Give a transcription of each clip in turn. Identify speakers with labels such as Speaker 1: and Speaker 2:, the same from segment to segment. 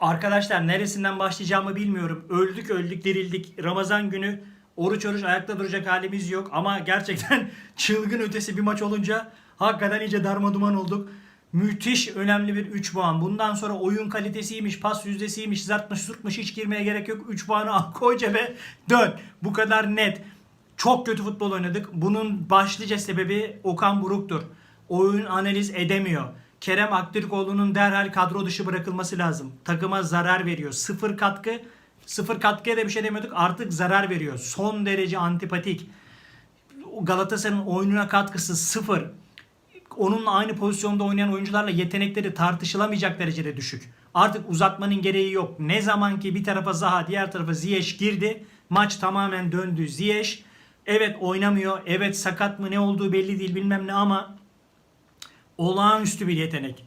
Speaker 1: Arkadaşlar neresinden başlayacağımı bilmiyorum. Öldük öldük dirildik. Ramazan günü oruç oruç ayakta duracak halimiz yok. Ama gerçekten çılgın ötesi bir maç olunca hakikaten iyice darma duman olduk. Müthiş önemli bir 3 puan. Bundan sonra oyun kalitesiymiş, pas yüzdesiymiş, zartmış sürtmüş hiç girmeye gerek yok. 3 puanı koy cebe dön. Bu kadar net. Çok kötü futbol oynadık. Bunun başlıca sebebi Okan Buruk'tur. Oyun analiz edemiyor. Kerem Aktürkoğlu'nun derhal kadro dışı bırakılması lazım. Takıma zarar veriyor. Sıfır katkı. Sıfır katkıya da bir şey demiyorduk. Artık zarar veriyor. Son derece antipatik. Galatasaray'ın oyununa katkısı sıfır. Onunla aynı pozisyonda oynayan oyuncularla yetenekleri tartışılamayacak derecede düşük. Artık uzatmanın gereği yok. Ne zaman ki bir tarafa Zaha diğer tarafa Ziyech girdi. Maç tamamen döndü. Ziyech evet oynamıyor. Evet sakat mı ne olduğu belli değil bilmem ne ama olağanüstü bir yetenek.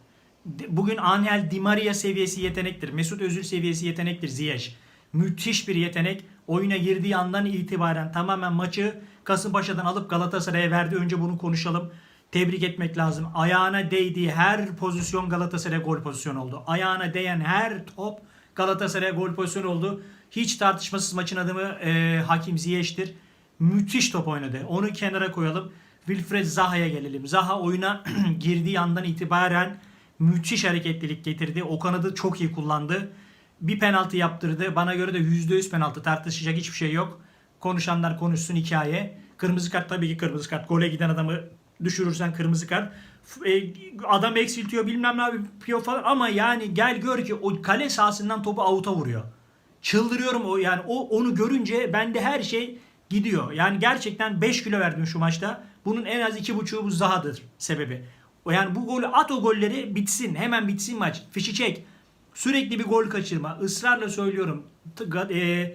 Speaker 1: Bugün Angel Di Maria seviyesi yetenektir. Mesut Özil seviyesi yetenektir Ziyech. Müthiş bir yetenek. Oyuna girdiği andan itibaren tamamen maçı Kasımpaşa'dan alıp Galatasaray'a verdi. Önce bunu konuşalım. Tebrik etmek lazım. Ayağına değdiği her pozisyon Galatasaray gol pozisyonu oldu. Ayağına değen her top Galatasaray gol pozisyonu oldu. Hiç tartışmasız maçın adımı e, Hakim Ziyech'tir. Müthiş top oynadı. Onu kenara koyalım. Wilfred Zaha'ya gelelim. Zaha oyuna girdiği andan itibaren müthiş hareketlilik getirdi. O kanadı çok iyi kullandı. Bir penaltı yaptırdı. Bana göre de %100 penaltı. Tartışacak hiçbir şey yok. Konuşanlar konuşsun hikaye. Kırmızı kart tabii ki kırmızı kart. Gole giden adamı düşürürsen kırmızı kart. E, adam eksiltiyor bilmem ne yapıyor falan ama yani gel gör ki o kale sahasından topu avuta vuruyor. Çıldırıyorum o yani o onu görünce bende her şey gidiyor. Yani gerçekten 5 kilo verdim şu maçta. Bunun en az 2,5'u bu Zaha'dır sebebi. Yani bu golü at o golleri bitsin. Hemen bitsin maç. Fişi çek. Sürekli bir gol kaçırma. Israrla söylüyorum. E,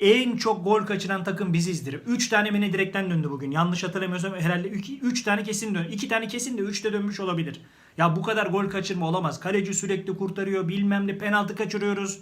Speaker 1: en çok gol kaçıran takım bizizdir. 3 tane mi ne direkten döndü bugün. Yanlış hatırlamıyorsam herhalde 3 tane kesin dön. 2 tane kesin de 3 de dönmüş olabilir. Ya bu kadar gol kaçırma olamaz. Kaleci sürekli kurtarıyor. Bilmem ne penaltı kaçırıyoruz.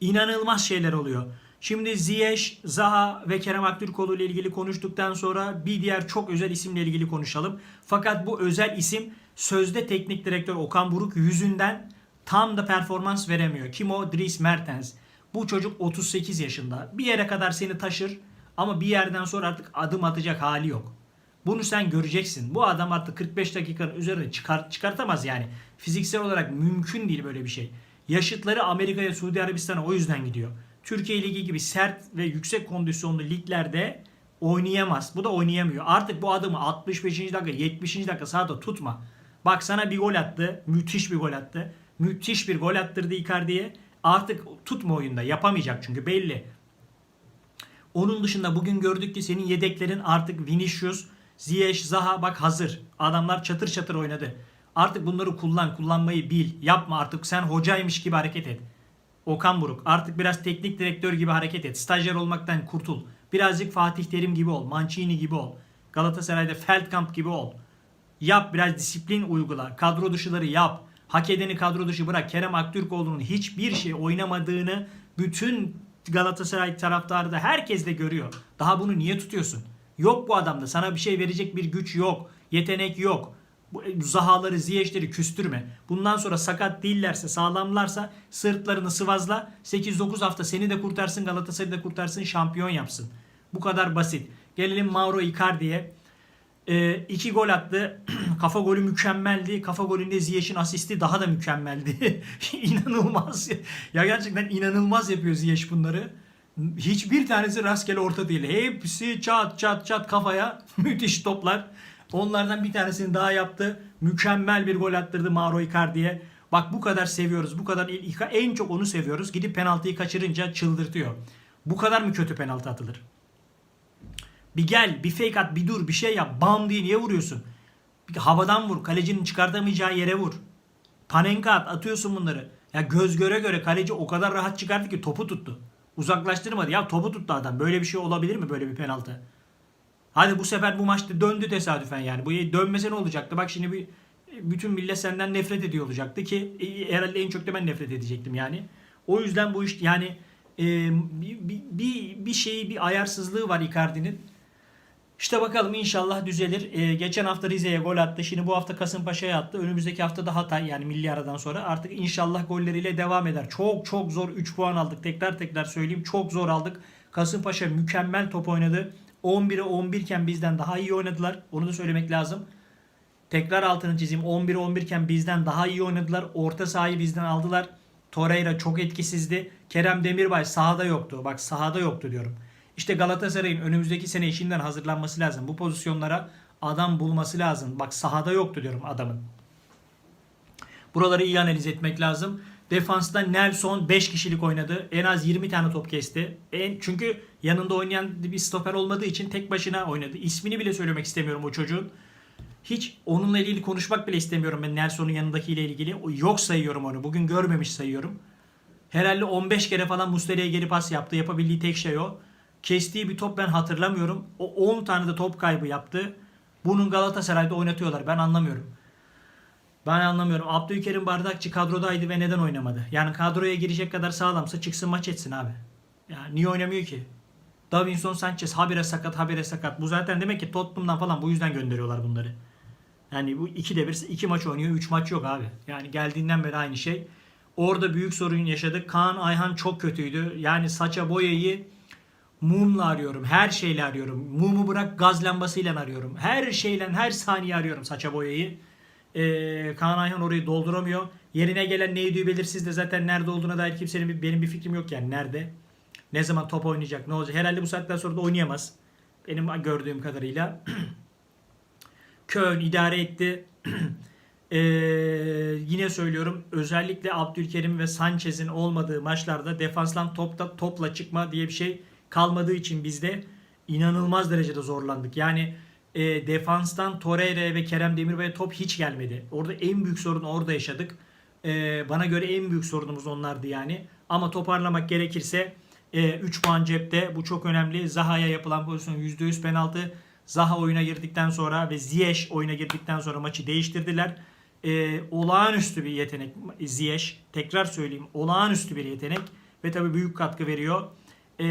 Speaker 1: İnanılmaz şeyler oluyor. Şimdi Ziyech, Zaha ve Kerem Aktürkoğlu ile ilgili konuştuktan sonra bir diğer çok özel isimle ilgili konuşalım. Fakat bu özel isim sözde teknik direktör Okan Buruk yüzünden tam da performans veremiyor. Kim o? Dries Mertens. Bu çocuk 38 yaşında. Bir yere kadar seni taşır ama bir yerden sonra artık adım atacak hali yok. Bunu sen göreceksin. Bu adam artık 45 dakikanın üzerine çıkar, çıkartamaz yani. Fiziksel olarak mümkün değil böyle bir şey. Yaşıtları Amerika'ya, Suudi Arabistan'a o yüzden gidiyor. Türkiye Ligi gibi sert ve yüksek kondisyonlu liglerde oynayamaz. Bu da oynayamıyor. Artık bu adamı 65. dakika, 70. dakika sahada tutma. Bak sana bir gol attı. Müthiş bir gol attı. Müthiş bir gol attırdı Icardi'ye. Artık tutma oyunda. Yapamayacak çünkü belli. Onun dışında bugün gördük ki senin yedeklerin artık Vinicius, Ziyech, Zaha bak hazır. Adamlar çatır çatır oynadı. Artık bunları kullan, kullanmayı bil. Yapma artık sen hocaymış gibi hareket et. Okan Buruk artık biraz teknik direktör gibi hareket et. Stajyer olmaktan kurtul. Birazcık Fatih Terim gibi ol. Mancini gibi ol. Galatasaray'da Feldkamp gibi ol. Yap biraz disiplin uygula. Kadro dışıları yap. Hak edeni kadro dışı bırak. Kerem Aktürkoğlu'nun hiçbir şey oynamadığını bütün Galatasaray taraftarı da herkes de görüyor. Daha bunu niye tutuyorsun? Yok bu adamda. Sana bir şey verecek bir güç yok. Yetenek yok. Bu e, Zahaları, Ziyeşleri küstürme. Bundan sonra sakat değillerse, sağlamlarsa sırtlarını sıvazla. 8-9 hafta seni de kurtarsın, Galatasaray'ı da kurtarsın, şampiyon yapsın. Bu kadar basit. Gelelim Mauro Icardi'ye. Ee, iki gol attı. Kafa golü mükemmeldi. Kafa golünde Ziyech'in asisti daha da mükemmeldi. inanılmaz. Ya gerçekten inanılmaz yapıyor Ziyech bunları. Hiçbir tanesi rastgele orta değil. Hepsi çat çat çat kafaya. Müthiş toplar. Onlardan bir tanesini daha yaptı. Mükemmel bir gol attırdı Mauro Icardi'ye. Bak bu kadar seviyoruz. Bu kadar en çok onu seviyoruz. Gidip penaltıyı kaçırınca çıldırtıyor. Bu kadar mı kötü penaltı atılır? Bir gel, bir fake at, bir dur, bir şey yap. Bam diye niye vuruyorsun? Bir havadan vur. Kalecinin çıkartamayacağı yere vur. Panenka at, atıyorsun bunları. Ya göz göre göre kaleci o kadar rahat çıkarttı ki topu tuttu. Uzaklaştırmadı. Ya topu tuttu adam. Böyle bir şey olabilir mi böyle bir penaltı? Hadi bu sefer bu maçta döndü tesadüfen yani. Bu dönmese ne olacaktı? Bak şimdi bir bütün millet senden nefret ediyor olacaktı ki e, herhalde en çok da ben nefret edecektim yani. O yüzden bu iş yani e, bir, bir, bir şeyi bir ayarsızlığı var Icardi'nin. İşte bakalım inşallah düzelir. Ee, geçen hafta Rize'ye gol attı. Şimdi bu hafta Kasımpaşa'ya attı. Önümüzdeki hafta da Hatay yani milli aradan sonra artık inşallah golleriyle devam eder. Çok çok zor 3 puan aldık. Tekrar tekrar söyleyeyim. Çok zor aldık. Kasımpaşa mükemmel top oynadı. 11'e 11 iken bizden daha iyi oynadılar. Onu da söylemek lazım. Tekrar altını çizeyim. 11'e 11 iken bizden daha iyi oynadılar. Orta sahayı bizden aldılar. Torreira çok etkisizdi. Kerem Demirbay sahada yoktu. Bak sahada yoktu diyorum. İşte Galatasaray'ın önümüzdeki sene işinden hazırlanması lazım. Bu pozisyonlara adam bulması lazım. Bak sahada yoktu diyorum adamın. Buraları iyi analiz etmek lazım. Defansta Nelson 5 kişilik oynadı. En az 20 tane top kesti. En, çünkü yanında oynayan bir stoper olmadığı için tek başına oynadı. İsmini bile söylemek istemiyorum o çocuğun. Hiç onunla ilgili konuşmak bile istemiyorum ben Nelson'un yanındakiyle ilgili. Yok sayıyorum onu. Bugün görmemiş sayıyorum. Herhalde 15 kere falan Muslera'ya geri pas yaptı. Yapabildiği tek şey o. Kestiği bir top ben hatırlamıyorum. O 10 tane de top kaybı yaptı. Bunun Galatasaray'da oynatıyorlar. Ben anlamıyorum. Ben anlamıyorum. Abdülkerim Bardakçı kadrodaydı ve neden oynamadı? Yani kadroya girecek kadar sağlamsa çıksın maç etsin abi. Yani niye oynamıyor ki? Davinson Sanchez habire sakat habire sakat. Bu zaten demek ki Tottenham'dan falan bu yüzden gönderiyorlar bunları. Yani bu iki de bir iki maç oynuyor. Üç maç yok abi. Yani geldiğinden beri aynı şey. Orada büyük sorun yaşadık. Kaan Ayhan çok kötüydü. Yani saça boyayı mumla arıyorum. Her şeyle arıyorum. Mumu bırak gaz lambasıyla arıyorum. Her şeyle her saniye arıyorum saça boyayı. Ee, Kaan Ayhan orayı dolduramıyor. Yerine gelen neydi belirsiz de zaten nerede olduğuna dair kimsenin bir- benim bir fikrim yok yani nerede. Ne zaman top oynayacak ne olacak. Herhalde bu saatten sonra da oynayamaz. Benim gördüğüm kadarıyla. Köln idare etti. Ee, yine söylüyorum özellikle Abdülkerim ve Sanchez'in olmadığı maçlarda defanslan topla, topla çıkma diye bir şey kalmadığı için bizde inanılmaz derecede zorlandık. Yani e, defanstan Torreira ve Kerem Demirbay'a top hiç gelmedi. Orada en büyük sorun orada yaşadık. E, bana göre en büyük sorunumuz onlardı yani. Ama toparlamak gerekirse 3 puan cepte. Bu çok önemli. Zaha'ya yapılan pozisyon %100 penaltı. Zaha oyuna girdikten sonra ve Ziyech oyuna girdikten sonra maçı değiştirdiler. E, olağanüstü bir yetenek Ziyech. Tekrar söyleyeyim olağanüstü bir yetenek ve tabii büyük katkı veriyor. E,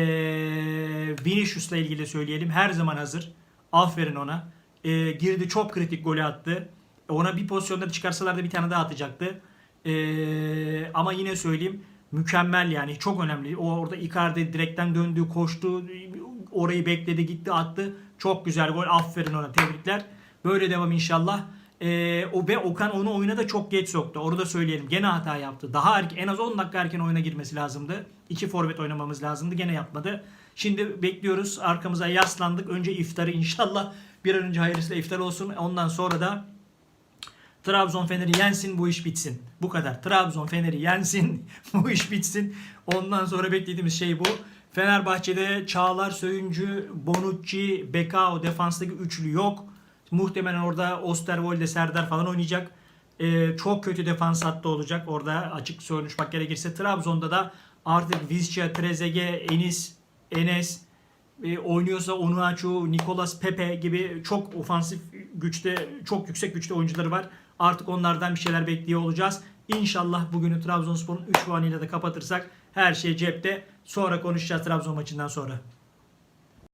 Speaker 1: Vinicius'la ilgili söyleyelim. Her zaman hazır. Aferin ona. E, girdi çok kritik golü attı. Ona bir pozisyonda çıkarsalardı bir tane daha atacaktı. E, ama yine söyleyeyim mükemmel yani çok önemli. O orada Icardi direkten döndü, koştu, orayı bekledi, gitti, attı. Çok güzel gol. Aferin ona. Tebrikler. Böyle devam inşallah. Ee, o ve Okan onu oyuna da çok geç soktu. Orada söyleyelim. Gene hata yaptı. Daha erken, en az 10 dakika erken oyuna girmesi lazımdı. İki forvet oynamamız lazımdı. Gene yapmadı. Şimdi bekliyoruz. Arkamıza yaslandık. Önce iftarı inşallah bir an önce hayırlısıyla iftar olsun. Ondan sonra da Trabzon Fener'i yensin bu iş bitsin. Bu kadar. Trabzon Fener'i yensin bu iş bitsin. Ondan sonra beklediğimiz şey bu. Fenerbahçe'de Çağlar, Söyüncü, Bonucci, Bekao defanstaki üçlü yok. Muhtemelen orada Osterwolde, Serdar falan oynayacak. Ee, çok kötü defans hattı olacak. Orada açık konuşmak gerekirse. Trabzon'da da artık Vizca, Trezeguet, Enis, Enes e, oynuyorsa Onuachu, Nicolas Pepe gibi çok ofansif güçte, çok yüksek güçte oyuncuları var. Artık onlardan bir şeyler bekliyor olacağız. İnşallah bugünü Trabzonspor'un 3 puanıyla da kapatırsak her şey cepte. Sonra konuşacağız Trabzon maçından sonra.